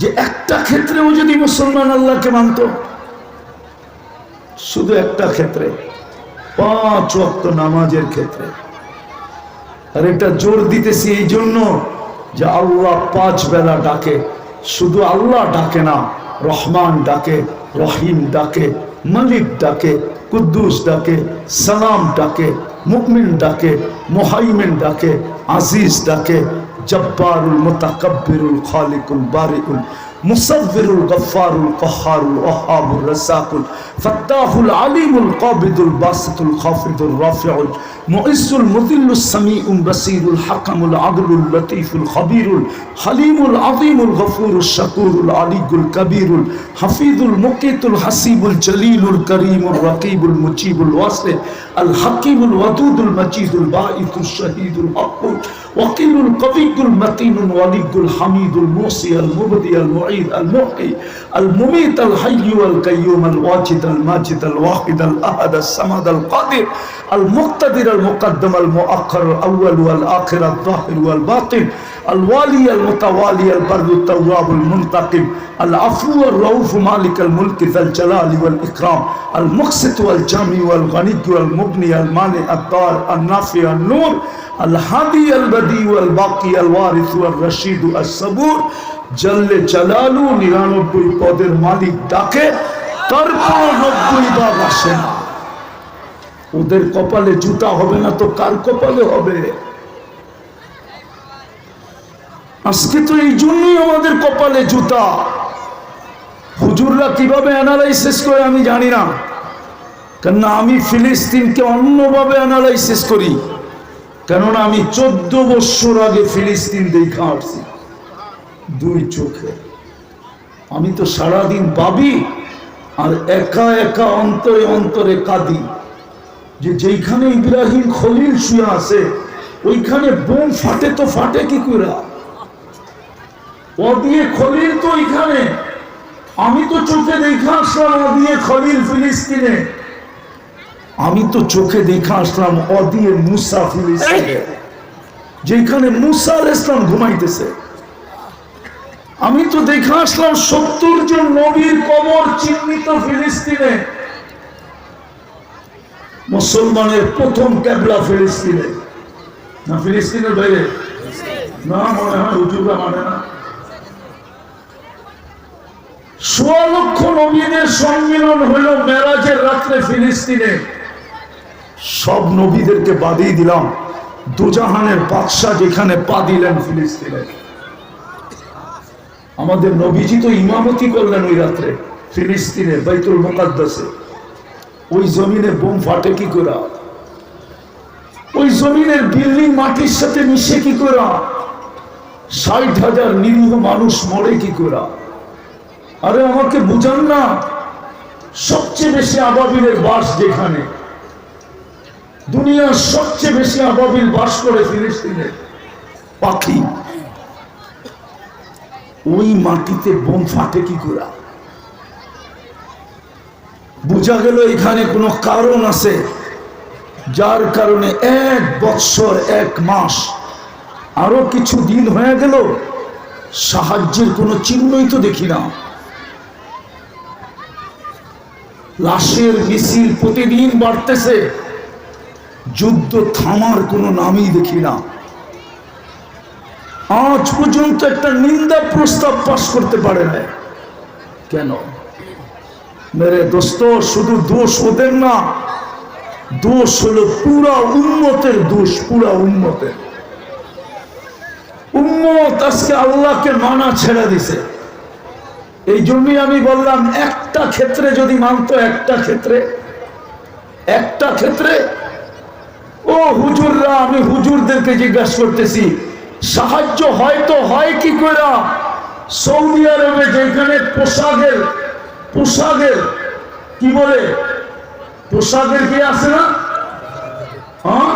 যে একটা ক্ষেত্রেও যদি মুসলমান আল্লাহকে মানত, শুধু একটা ক্ষেত্রে, পাঁচ ওয়াক্ত নামাজের ক্ষেত্রে। আর এটা জোর দিতেছি এই জন্য যে আল্লাহ পাঁচ বেলা ডাকে। শুধু আল্লাহ ডাকে না, রহমান ডাকে, রহিম ডাকে, মালিক ডাকে, কুদ্দুস ডাকে, সালাম ডাকে মুকমিন ডাকে, মোহাইমিন ডাকে, আজিজ ডাকে জব্বারুল মুতাকাব্বিরুল খালিকুল মুসাফিরুল গফারুল কহারুল ওহাবুল রসাকুল ফত্তাহুল আলিমুল কবিদুল বাসতুল খাফিদুল রাফিউল মুইসুল মুদিল্লুস সামিউল বাসিরুল হাকামুল আদলুল লতিফুল খবিরুল হালিমুল আযীমুল গফুরুল শাকুরুল আলিগুল কবিরুল হাফিদুল মুকিতুল হাসিবুল জলিলুল করিমুল রকিবুল মুজিবুল ওয়াসে আল হাকিমুল ওয়াদুদুল মজিদুল বাঈতুল শহীদুল হকুল ওয়াকিলুল কবিকুল মতিনুল ওয়ালিগুল হামিদুল মুসি আল المعيد المحيي المميت الحي والقيوم الواجد الماجد الواحد الأحد الصمد القادر المقتدر المقدم المؤخر الأول والآخر الظاهر والباطن الوالي المتوالي البر التواب المنتقم العفو الرؤوف مالك الملك ذا الجلال والإكرام المقسط والجامع والغني والمغني المانع الدار النافع النور الهادي البديع والباقي الوارث والرشيد الصبور জল্লে জালালু নিরানব্বই পদের মালিক ডাকে, তারপর নব্বই ভাগ আসে না। ওদের কপালে জুতা হবে না তো কার কপালে হবে? আজকে তো এই জন্যই আমাদের কপালে জুতা। হুজুররা কীভাবে অ্যানালাইসিস করে আমি জানি না। কেননা আমি ফিলিস্তিনকে অন্যভাবে অ্যানালাইসিস করি। কেননা আমি চোদ্দ বৎসর আগে ফিলিস্তিন দেখা আসছি। দুই চোখে। আমি তো সারাদিন ভাবি আর একা একা অন্তরে অন্তরে কাঁদি যে যেইখানে ইব্রাহিম খলিল শুয়ে আছে, ওইখানে বোম ফাটে তো ফাটে কি করে খলিল তো ওইখানে। আমি তো চোখে দেখা আসলাম ও দিয়ে খলিল ফিলিস্তিনে। আমি তো চোখে দেখা আসলাম ও দিয়ে মুসা ফিলিস্তিনে। যেখানে মুসা আল ইসলাম ঘুমাইতেছে। আমি তো দেখে আসলাম সত্তর জন নবীর কবর চিহ্নিত ফিলিস্তিনে। মুসলমানের প্রথম ক্যাবলা ফিলিস্তিনে। না ফিলিস্তিনের বাইরে? না, মনে হয় হুজুরা মানে না। সোয়া লক্ষ নবীদের সম্মিলন হইল মেরাজের রাত্রে ফিলিস্তিনে। সব নবীদেরকে বাদিয়ে দিলাম। দুজাহানের বাদশাহ যেখানে পা দিলেন ফিলিস্তিনে। আমাদের নবীজি তো ইমামতি করলেন ওই রাত্রে, ফিলিস্তিনে, বাইতুল মোকাদ্দাসে। ওই জমিনে বোম ফাটে কি করা? ওই জমিনের বিল্ডিং মাটির সাথে মিশে কি করা? ষাট হাজার নিরীহ মানুষ মরে কি করা? আরে আমাকে বুঝান না, সবচেয়ে বেশি আবাবিলের বাস যেখানে? দুনিয়ার সবচেয়ে বেশি আবাবিল বাস করে ফিলিস্তিনে। পাখি। ওই মাটিতে বোম ফাটে কি করে? বোঝা গেল এখানে কোনো কারণ আছে, যার কারণে এক বৎসর, এক মাস, আরও কিছু দিন হয়ে গেল, সাহায্যের কোনো চিহ্নই তো দেখি না। লাশের মিছিল প্রতিদিন বাড়তেছে, যুদ্ধ থামার কোনো নামই দেখি না। আজ পর্যন্ত একটা নিন্দা প্রস্তাব পাশ করতে পারে না কেন? মেরে দোস্ত, শুধু দোষ ওদের না, দোষ হলো পুরা উন্মতের দোষ, পুরা উন্মতের উন্মত আজকে আল্লাহকে মানা ছেড়ে দিছে। এই জন্যই আমি বললাম, একটা ক্ষেত্রে যদি মানতো, একটা ক্ষেত্রে একটা ক্ষেত্রে, ও হুজুররা, আমি হুজুরদেরকে জিজ্ঞাসা করতেছি সাহায্য হয়তো হয় কি করে? সৌদি আরবে যেখানে পোশাকের পোশাকের, কি বলে? পোশাকের কি আছে না? হ্যাঁ?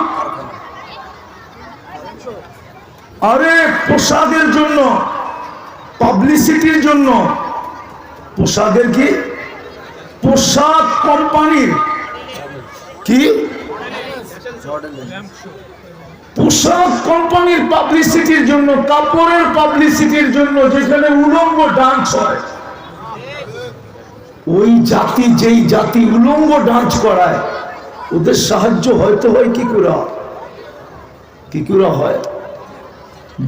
আরে পোশাকের জন্য, পাবলিসিটির জন্য। পোশাকের কি? পোশাক কোম্পানির। কি? পোশাক কোম্পানির পাবলিসিটির জন্য, কাপড়ের পাবলিসিটির জন্য যেখানে উলঙ্গ ডান্স হয়। ওই জাতি যেই জাতি উলঙ্গ ডান্স করায়, ওদের সাহায্য হয়তো হয় কি করে কি করে হয়।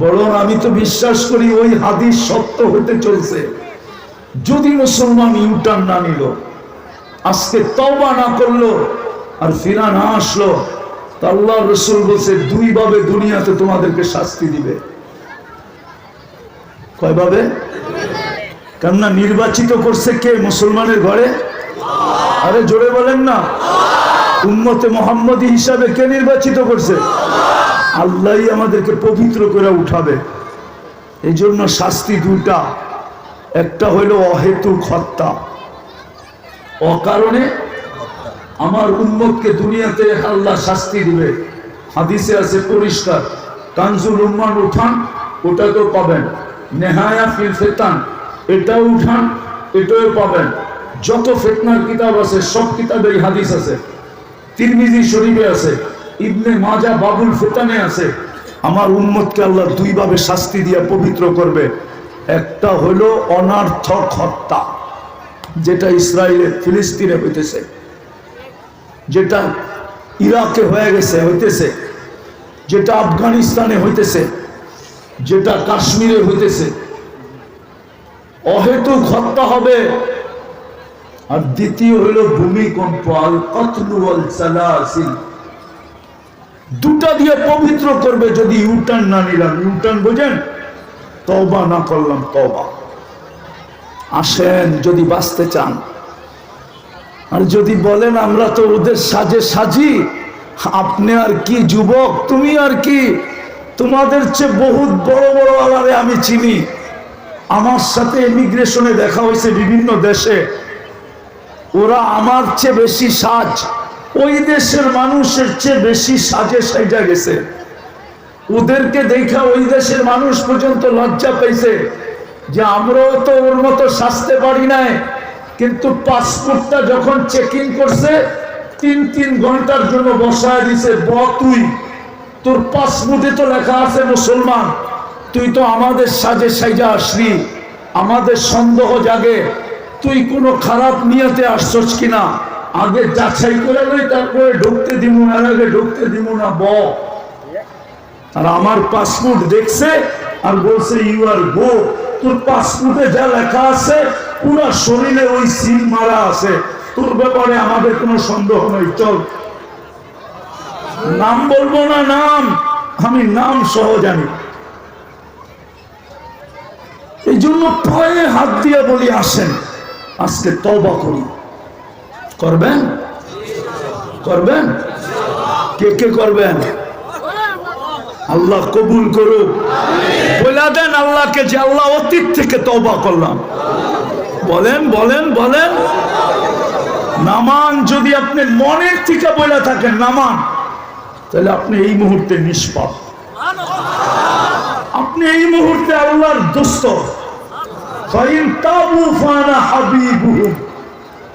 বরং আমি তো বিশ্বাস করি ওই হাদিস সত্য হতে চলছে। যদি মুসলমান ইউটার্ন না নিল, আজকে তওবা না করল আর ফিরা না আসলো আল্লাহ রসুল বলছে দুই ভাবে দুনিয়াতে তোমাদেরকে শাস্তি দিবে। কয়ভাবে? কেননা নির্বাচিত করছে কে? মুসলমানের ঘরে? আরে জোরে বলেন না। উম্মতে মোহাম্মদী হিসাবে কে নির্বাচিত করছে? আল্লাহই আমাদেরকে পবিত্র করে উঠাবে। এই জন্য শাস্তি দুটা একটা হইল অহেতুক হত্যা। অকারণে আমার উম্মতকে দুনিয়াতে আল্লাহ শাস্তি দিবে। হাদিসে আছে পরিষ্কার, কানজুল উম্মান উঠান, ওটাকেও পাবেন। নেহায়া ফিল ফেতান, এটাও উঠান, এটাও পাবেন। যত ফেতনার কিতাব আছে, সব কিতাবের হাদিস আছে। তিরমিজি শরীফে আছে, ইবনে মাজা বাবুল ফেতানে আছে। আমার উম্মতকে আল্লাহ দুইভাবে শাস্তি দিয়ে পবিত্র করবে। একটা হলো অনার্থক হত্যা, যেটা ইসরায়েলের ফিলিস্তিনে হইতেছে। যেটা ইরাকে হয়ে গেছে, হইতেছে। যেটা আফগানিস্তানে হইতেছে, যেটা কাশ্মীরে হইতেছে। অহেতুক হত্যা হবে। আর দ্বিতীয় হলো ভূমিকম্প দুটা দিয়ে পবিত্র করবে যদি ইউটার্ন না নিলাম। ইউটার্ন বোঝেন? তবা না করলাম তবা আসেন, যদি বাঁচতে চান। আর যদি বলেন আমরা তো ওদের সাজে সাজি, আপনি আর কি যুবক, তুমি আর কি? তোমাদের চেয়ে বহুত বড় বড় আলারে আমি চিনি। আমার সাথে ইমিগ্রেশনে দেখা হয়েছে বিভিন্ন দেশে। ওরা আমার চেয়ে বেশি সাজ। ওই দেশের মানুষের চেয়ে বেশি সাজে সাজা গেছে। ওদেরকে দেখা ওই দেশের মানুষ পর্যন্ত লজ্জা পেয়েছে যে আমরাও তো ওর মতো সাজতে পারি নাই। কিন্তু পাসপোর্টটা যখন চেকিং করছে, তিন তিন ঘণ্টার জন্য বসায় দিছে, ব তুই, তোর পাসপোর্টে তো লেখা আছে মুসলমান, তুই তো আমাদের সাজে সাইজা আসলি, আমাদের সন্দেহ জাগে, তুই কোনো খারাপ নিয়তে আসছস কিনা, আগে যাচাই করে লই, তারপরে ঢুকতে দিব না আগে ঢুকতে দিব না, ব। আর আমার পাসপোর্ট দেখছে আর বলছে ইউ আর গো তোর পাসপোর্টে যা লেখা আছে পুরো শরীরে ওই সিল মারা আছে। তোর ব্যাপারে আমাদের কোনো সন্দেহ নেই, চল। নাম বলব না নাম? আমি নাম সহ জানি। এই জন্য পায়ে হাত দিয়ে বলি, আসেন, আজকে তবা করি। করবেন? করবেন? কে কে করবেন? আল্লাহ কবুল করুক। বলে দেন আল্লাহকে যে আল্লাহ অতীত থেকে তবা করলাম। বলেন বলেন বলেন। নামান যদি আপনি মনের থেকে বলে থাকেন, নামান, তাহলে আপনি এই মুহূর্তে নিষ্পাপ। আপনি এই মুহূর্তে আল্লাহর দোস্ত।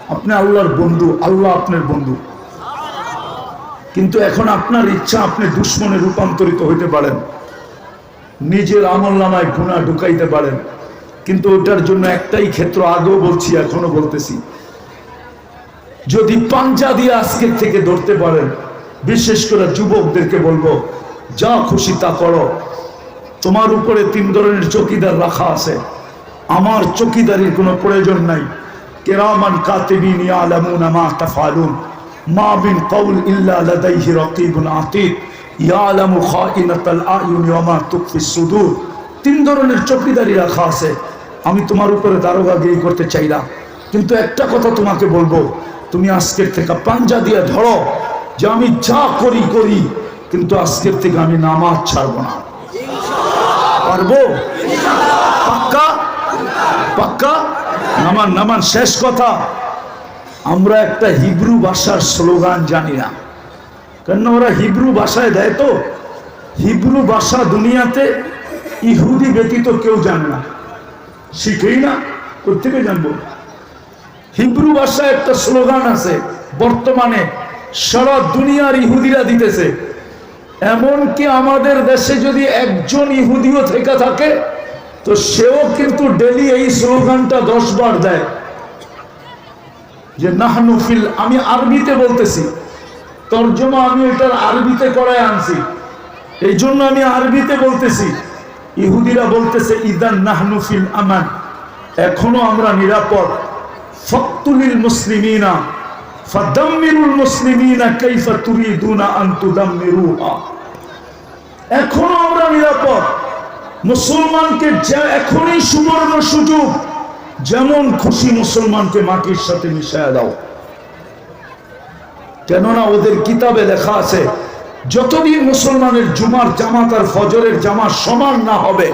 আপনি আল্লাহর বন্ধু, আল্লাহ আপনার বন্ধু। কিন্তু এখন আপনার ইচ্ছা আপনি দুশ্মনে রূপান্তরিত হইতে পারেন। নিজের আমল নামায় গুণা ঢুকাইতে পারেন। কিন্তু ওটার জন্য একটাই ক্ষেত্র আগেও বলছি, এখনও বলতেছি। যদি পাঞ্জা দিয়ে আজকের থেকে ধরতে পারেন, বিশেষ করে যুবকদেরকে বলব, যা খুশি তা করো। তোমার উপরে তিন ধরনের চকিদার রাখা আছে। আমার চকিদারির কোনো প্রয়োজন নাই। কেরামান কাতিবিন ইয়ালামুনা মা তাফালুন। মা বিন কওল ইল্লা লাদাইহি রাকিবুন আতীদ ইয়ালামু খাইনাতাল আয়ুন ওয়া মা তুখফিস সুদূর। তিন ধরনের চকিদারি রাখা আছে। আমি তোমার উপরে দারোগাগিরি করতে চাই না কিন্তু একটা কথা তোমাকে বলব, তুমি আজকের থেকে পাঞ্জা দিয়ে ধরো যে আমি যা করি করি, কিন্তু আজকের থেকে আমি নামাজ ছাড়বো না। পারব? পাক্কা? পাক্কা? নামান নামান, শেষ কথা। আমরা একটা হিব্রু ভাষার স্লোগান জানি না। কেন ওরা হিব্রু ভাষায় দেয় তো। হিব্রু ভাষা দুনিয়াতে ইহুদি ব্যতীত কেউ জানে না। শিখেই না কোথেকে জানব? হিব্রু ভাষায় একটা স্লোগান আছে, বর্তমানে সারা দুনিয়ার ইহুদিরা দিতেছে, এমনকি আমাদের দেশে যদি একজন ইহুদিও থেকে থাকে, তো সেও কিন্তু ডেলি এই স্লোগানটা দশ বার দেয়। যে নাহনুফিল আমি আরবিতে বলতেছি, তর্জমা আমি এটার আরবিতে করায় আনছি এই জন্য আমি আরবিতে বলতেছি। ইহুদিরা বলতেছে, ইদান নাহনুফিল আমান এখনও আমরা নিরাপদ। ফক্তুলিল মুসলিমিনা, ফাদাম্মিরুল মুসলিমিনা কাইফা তুরিদুনা আন তুদাম্মিরুহা। এখনও আমরা নিরাপদ। মুসলমানকে এখনই সুবর্ণ সুযোগ, যেমন খুশি মুসলমানকে মাটির সাথে মিশায় দাও। কেননা ওদের কিতাবে লেখা আছে যতদিন মুসলমানের জুমার জামাত আর ফজরের জামা সমান না হবে,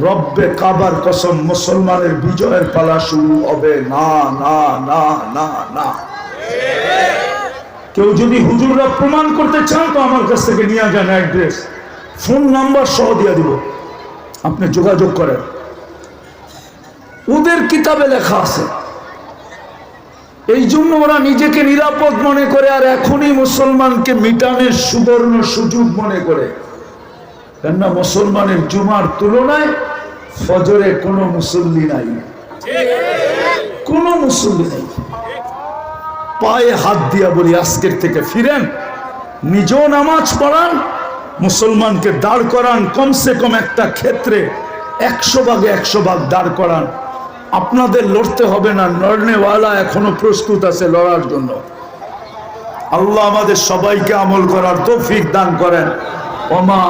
রব্বে কাবার কসম মুসলমানের বিজয়ের পালা শুরু হবে। না না না না না। কেউ যদি হুজুররা প্রমাণ করতে চান, তো আমার কাছ থেকে নিয়ে যান অ্যাড্রেস। ফোন নাম্বার সহ দিয়ে দিব। আপনি যোগাযোগ করেন। ওদের কিতাবে লেখা আছে এই জন্য ওরা নিজেকে নিরাপদ মনে করে আর এখনই মুসলমানকে মিটানের সুবর্ণ সুযোগ মনে করে। কেননা মুসলমানের জুমার তুলনায় ফজরে কোনো মুসল্লি নাই। কোনো মুসল্লি নাই। পায়ে হাত দিয়া বলি, আজকের থেকে ফিরেন, নিজেও নামাজ পড়ান, মুসলমানকে দাঁড় করান, কমসে কম একটা ক্ষেত্রে একশো ভাগে একশো ভাগ দাঁড় করান। আপনাদের লড়তে হবে না, লড়নেওয়ালা এখনও প্রস্তুত আছে লড়ার জন্য। আল্লাহ আমাদের সবাইকে আমল করার তৌফিক দান করেন। ওমা